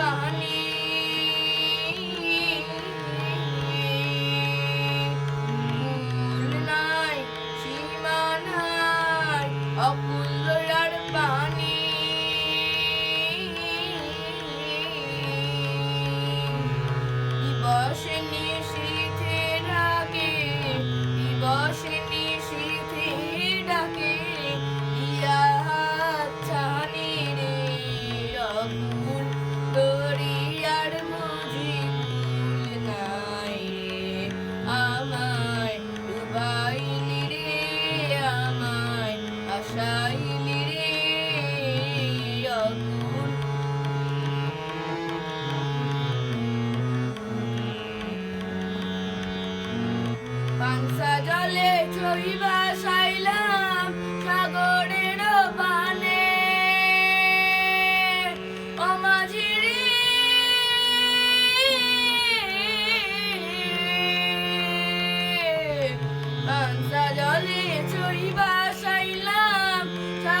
বহনে। মূল নাই সীমা নাই অকুল্লার বাহনে। বসে নিয়ে ভাসাইলি পাংসা জলে ছই ভাসাইলাম সাগরের পানে অমাঝিরি পাংসা জলে ছই ভাসাইলাম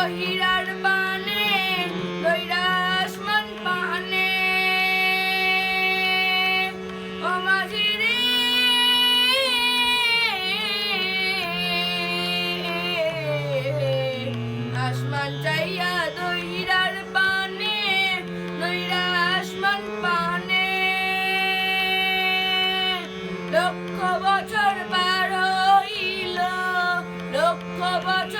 চাইয়া দহিরার পানে দইরা আসমান পানে। ও মাঝি রে আসমান চাইয়া দহিরার পানে দইরা আসমান পানে। লক্ষ বছর পার হইল, লক্ষ বছর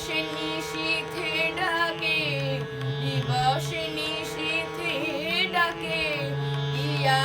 দিবসে নিশীথে ডাকে দিবসে নিশীথে ডাকে ইয়া